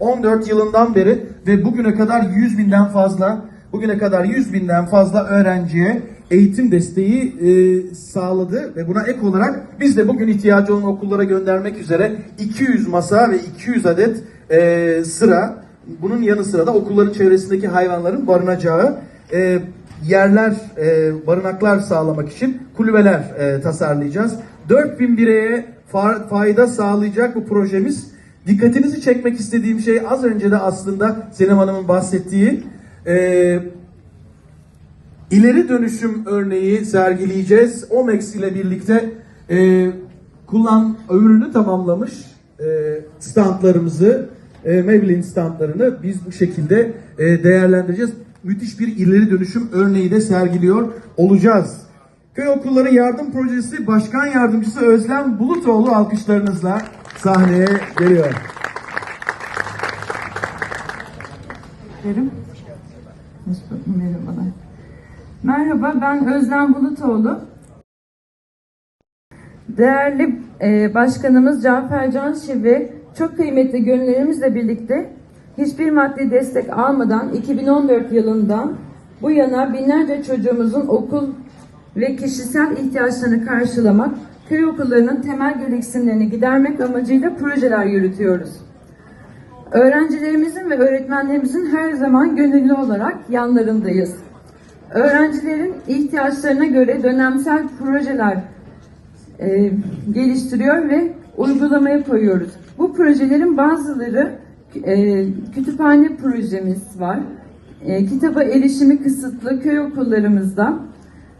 2014 yılından beri ve bugüne kadar 100 binden fazla bugüne kadar 100 binden fazla öğrenciye eğitim desteği e, sağladı ve buna ek olarak biz de bugün ihtiyacı olan okullara göndermek üzere 200 masa ve 200 adet e, sıra bunun yanı sıra da okulların çevresindeki hayvanların barınacağı e, yerler, e, barınaklar sağlamak için kulübeler e, tasarlayacağız. 4000 bireye fa- fayda sağlayacak bu projemiz. Dikkatinizi çekmek istediğim şey az önce de aslında Senem Hanım'ın bahsettiği e, ileri dönüşüm örneği sergileyeceğiz. OMEX ile birlikte e, kullan ömrünü tamamlamış e, standlarımızı, e, Maybelline standlarını biz bu şekilde e, değerlendireceğiz. Müthiş bir ileri dönüşüm örneği de sergiliyor olacağız. Köy Okulları Yardım Projesi Başkan Yardımcısı Özlem Bulutoğlu alkışlarınızla sahneye geliyor. Derim. Merhaba, ben Özlem Bulutoğlu. Değerli e, Başkanımız Cafer Canşi ve çok kıymetli gönüllerimizle birlikte hiçbir maddi destek almadan 2014 yılından bu yana binlerce çocuğumuzun okul ve kişisel ihtiyaçlarını karşılamak, köy okullarının temel gereksinimlerini gidermek amacıyla projeler yürütüyoruz. Öğrencilerimizin ve öğretmenlerimizin her zaman gönüllü olarak yanlarındayız. Öğrencilerin ihtiyaçlarına göre dönemsel projeler e, geliştiriyor ve uygulamaya koyuyoruz. Bu projelerin bazıları e, kütüphane projemiz var. E, kitaba erişimi kısıtlı köy okullarımızda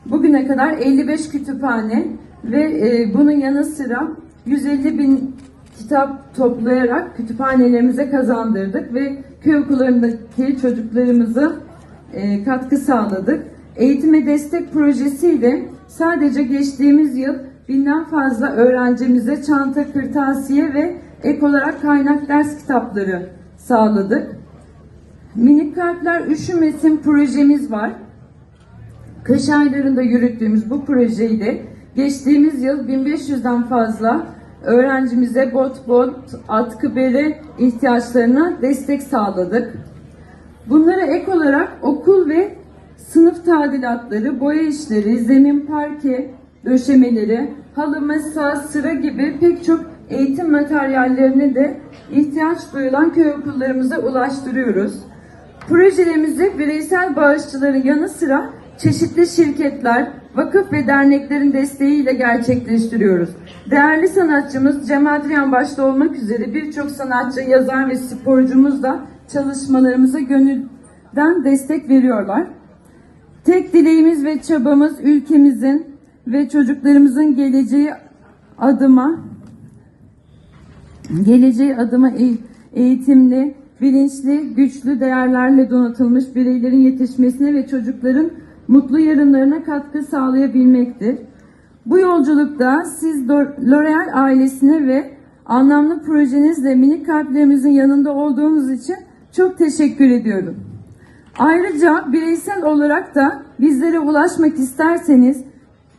bugüne kadar 55 kütüphane ve e, bunun yanı sıra 150 bin kitap toplayarak kütüphanelerimize kazandırdık ve köy okullarındaki çocuklarımıza e, katkı sağladık. Eğitime destek projesiyle sadece geçtiğimiz yıl binden fazla öğrencimize çanta, kırtasiye ve ek olarak kaynak ders kitapları sağladık. Minik kalpler üşümesin projemiz var. Kış aylarında yürüttüğümüz bu projeyle geçtiğimiz yıl 1500'den fazla öğrencimize bot bot, atkı bere ihtiyaçlarına destek sağladık. Bunlara ek olarak okul ve sınıf tadilatları, boya işleri, zemin parke döşemeleri, halı, masa, sıra gibi pek çok eğitim materyallerini de ihtiyaç duyulan köy okullarımıza ulaştırıyoruz. Projelerimizi bireysel bağışçıların yanı sıra çeşitli şirketler, vakıf ve derneklerin desteğiyle gerçekleştiriyoruz. Değerli sanatçımız Cem Adrian başta olmak üzere birçok sanatçı, yazar ve sporcumuz da çalışmalarımıza gönülden destek veriyorlar. Tek dileğimiz ve çabamız ülkemizin ve çocuklarımızın geleceği adıma geleceği adıma e- eğitimli, bilinçli, güçlü değerlerle donatılmış bireylerin yetişmesine ve çocukların mutlu yarınlarına katkı sağlayabilmektir. Bu yolculukta siz L'Oreal ailesine ve anlamlı projenizle minik kalplerimizin yanında olduğunuz için çok teşekkür ediyorum. Ayrıca bireysel olarak da bizlere ulaşmak isterseniz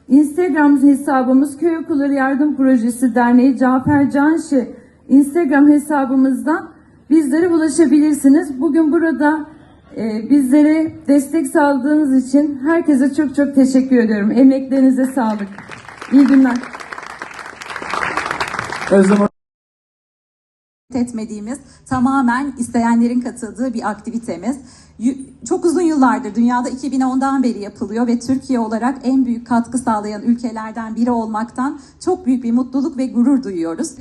Instagram hesabımız Köy Okulları Yardım Projesi Derneği Cafer Canşi Instagram hesabımızdan bizlere ulaşabilirsiniz. Bugün burada bizlere destek sağladığınız için herkese çok çok teşekkür ediyorum. Emeklerinize sağlık. İyi günler. Özlem etmediğimiz tamamen isteyenlerin katıldığı bir aktivitemiz. Çok uzun yıllardır dünyada 2010'dan beri yapılıyor ve Türkiye olarak en büyük katkı sağlayan ülkelerden biri olmaktan çok büyük bir mutluluk ve gurur duyuyoruz.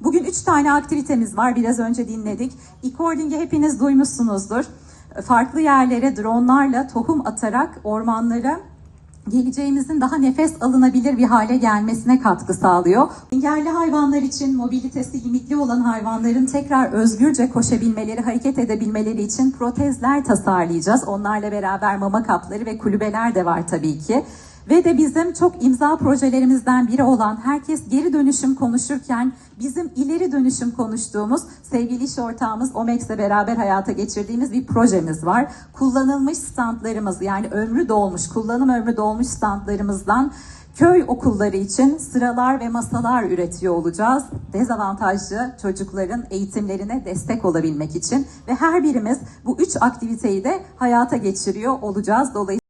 Bugün üç tane aktivitemiz var. Biraz önce dinledik. E-Cording'i hepiniz duymuşsunuzdur. Farklı yerlere dronlarla tohum atarak ormanlara geleceğimizin daha nefes alınabilir bir hale gelmesine katkı sağlıyor. Engelli hayvanlar için mobilitesi limitli olan hayvanların tekrar özgürce koşabilmeleri, hareket edebilmeleri için protezler tasarlayacağız. Onlarla beraber mama kapları ve kulübeler de var tabii ki. Ve de bizim çok imza projelerimizden biri olan herkes geri dönüşüm konuşurken bizim ileri dönüşüm konuştuğumuz sevgili iş ortağımız Omex'le beraber hayata geçirdiğimiz bir projemiz var. Kullanılmış standlarımız yani ömrü dolmuş, kullanım ömrü dolmuş standlarımızdan köy okulları için sıralar ve masalar üretiyor olacağız. Dezavantajlı çocukların eğitimlerine destek olabilmek için ve her birimiz bu üç aktiviteyi de hayata geçiriyor olacağız. Dolayısıyla